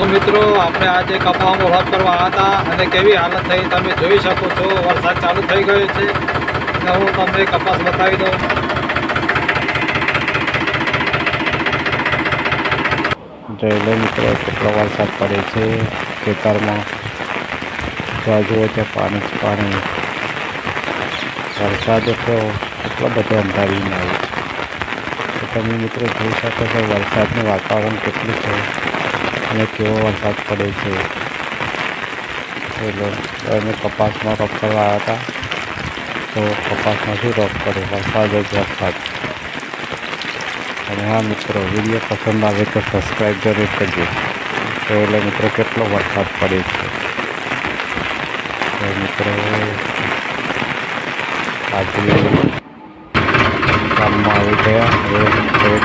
તો મિત્રો, આપણે આજે કપામાં વાત કરવા હતા અને કેવી હાલત થઈ તમે જોઈ શકો છો. વરસાદ ચાલુ થઈ ગયો છે. અને હું તમને કપાસ બતાવી દઉં. જોઈ મિત્રો, કેટલો વરસાદ પડે છે ખેતરમાં? જ્યાં જુઓ ત્યાં પાણી પાણી. વરસાદ તો એટલો બધો અંધારીને આવ્યો છે તમે મિત્રો જોઈ શકો છો વરસાદનું વાતાવરણ કેટલું છે. અને કેવો વરસાદ પડે છે. એટલે અમે કપાસમાં રોપ કરવા આવ્યા હતા. તો કપાસમાં શું રોપ કરે વરસાદ જ વરસાદ. અને હા મિત્રો, વીડિયો પસંદ આવે તો સબસ્ક્રાઈબ જરૂર કરજો. તો એટલે મિત્રો કેટલો વરસાદ પડે છે. મિત્રો આજે ગામમાં આવી ગયા. હવે